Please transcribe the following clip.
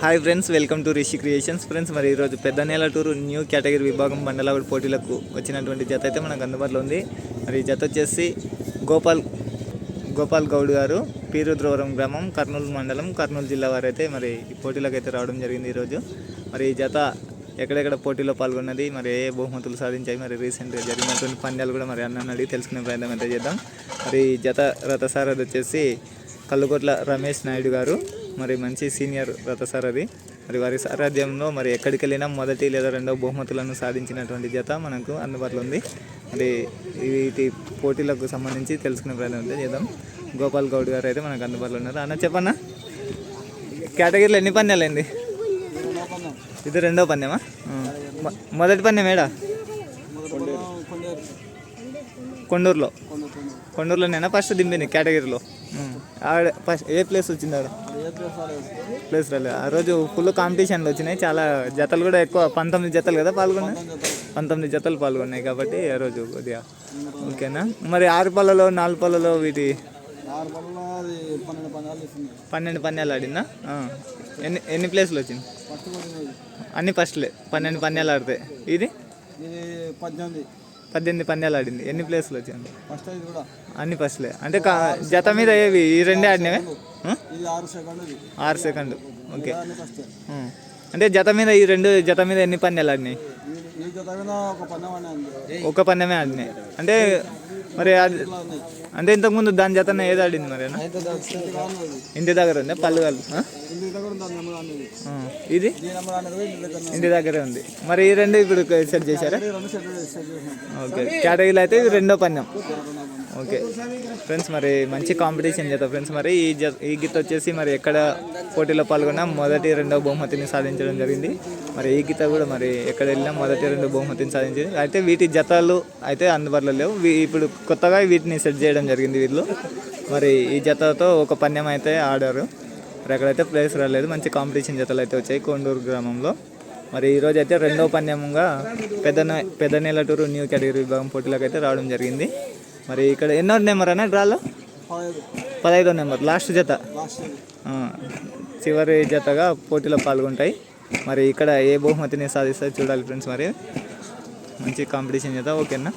Hi friends welcome to Rishi creations. Friends మరి ఈరోజు పెద్ద నెల టూరు న్యూ కేటగిరీ విభాగం బండలాగుడు పోటీలకు వచ్చినటువంటి జత అయితే మనకు అందుబాటులో ఉంది. మరి ఈ జత వచ్చేసి గోపాల్ గోపాల్ గౌడ్ గారు పీరుద్రవరం గ్రామం కర్నూలు మండలం కర్నూలు జిల్లా వారు అయితే మరి ఈ పోటీలకు అయితే రావడం జరిగింది ఈరోజు. మరి ఈ జత ఎక్కడెక్కడ పోటీలో పాల్గొన్నది మరి ఏ బహుమతులు సాధించాయి మరి రీసెంట్గా జరిగినటువంటి పంద్యాలు కూడా మరి అన్న అడిగి తెలుసుకునే ప్రయత్నం అయితే చేద్దాం. మరి ఈ జత రథసారథి వచ్చేసి కల్లుకోట్ల రమేష్ నాయుడు గారు. మరి మంచి సీనియర్ రథసారథి మరి వారి సారథ్యంలో మరి ఎక్కడికి వెళ్ళినా మొదటి లేదా రెండవ బహుమతులను సాధించినటువంటి జత మనకు అందుబాటులో ఉంది. మరి వీటి పోటీలకు సంబంధించి తెలుసుకునే ప్రయత్నం అయితే చేద్దాం. గోపాల్ గౌడ్ గారు అయితే మనకు అందుబాటులో ఉన్నారు. అన్న చెప్పన్నా? కేటగిరీలో ఎన్ని పందాలు అయింది ఇది రెండో పందెమా? ఆ. మొ- మొదటి పందెం ఏడా? కొండూరులో. కొండూరులోనేనా ఫస్ట్ దింపింది కేటగిరీలో. ఉం. ఆడ ఫస్ట్ ఏ ప్లేస్ వచ్చింది ఆడ ప్లేస్ రాలేదు. ఆ రోజు ఫుల్ కాంపిటీషన్లు వచ్చినాయి. చాలా జతలు కూడా ఎక్కువ. పంతొమ్మిది జతలు కదా పాల్గొన్నాయి పంతొమ్మిది జతలు. పాల్గొన్నాయి కాబట్టి ఆ రోజు కొద్దిగా ఓకేనా? మరి ఆరు పళ్ళలో నాలుగు పళ్ళలో వీటి? పన్నెండు పన్నాలు ఆడిందా. ఎన్ని ఎన్ని ప్లేస్లు వచ్చింది? అన్ని ఫస్ట్లే పన్నెండు పన్యాలు ఆడితే. ఇది? ఇది పద్దెనిమిది. పద్దెనిమిది పన్యాలు ఆడింది. ఎన్ని ప్లేస్లు వచ్చింది? అన్ని ఫస్ట్లే అంటే జత మీద ఏవి? ఈ రెండే ఆడినవే? ఆరు సెకండ్ ఓకే. అంటే జత మీద ఈ రెండు జత మీద ఎన్ని పన్యాలు ఆడినాయి? ఒక పన్నెమే ఆడినాయి. అంటే మరి అంటే ఇంతకుముందు దాని జతన ఏది ఆడింది మరి ఇంటి దగ్గర ఉంది? ఆ. ఇది? ఇంటి దగ్గర ఉంది. మరి ఈ రెండు ఇప్పుడు సెట్ చేశారా? ఓకే. కేటగిరీలో అయితే ఇది రెండో పన్యం ఓకే. ఫ్రెండ్స్ మరి మంచి కాంపిటీషన్ చేద్దాం ఫ్రెండ్స్. మరి ఈ ఈ గీత వచ్చేసి మరి ఎక్కడ పోటీలో పాల్గొన్నా మొదటి రెండవ బహుమతిని సాధించడం జరిగింది. మరి ఈ గీత కూడా మరి ఎక్కడ వెళ్ళినా మొదటి రెండు బహుమతిని సాధించింది. అయితే వీటి జతలు అయితే అందుబాటులో లేవు. వీ- ఇప్పుడు కొత్తగా వీటిని సెట్ చేయడం జరిగింది వీళ్ళు మరి ఈ జతతో ఒక పన్యం అయితే ఆడారు. మరి అక్కడైతే ప్లేస్ రాలేదు మంచి కాంపిటీషన్ జతలు అయితే వచ్చాయి కొండూరు గ్రామంలో. మరి ఈరోజు అయితే రెండో పన్యముగా పెద్ద పెద్ద నెలటూరు న్యూ కేటగిరీ విభాగం పోటీలకు అయితే రావడం జరిగింది. మరి ఇక్కడ ఎన్నో నెంబర్ అన్న డ్రాలో? పదహైదో నెంబర్ లాస్ట్ జత. చివరి జతగా పోటీలో పాల్గొంటాయి. మరి ఇక్కడ ఏ బహుమతిని సాధిస్తారు చూడాలి ఫ్రెండ్స్ మరి. మంచి కాంపిటీషన్ జత ఓకేనా?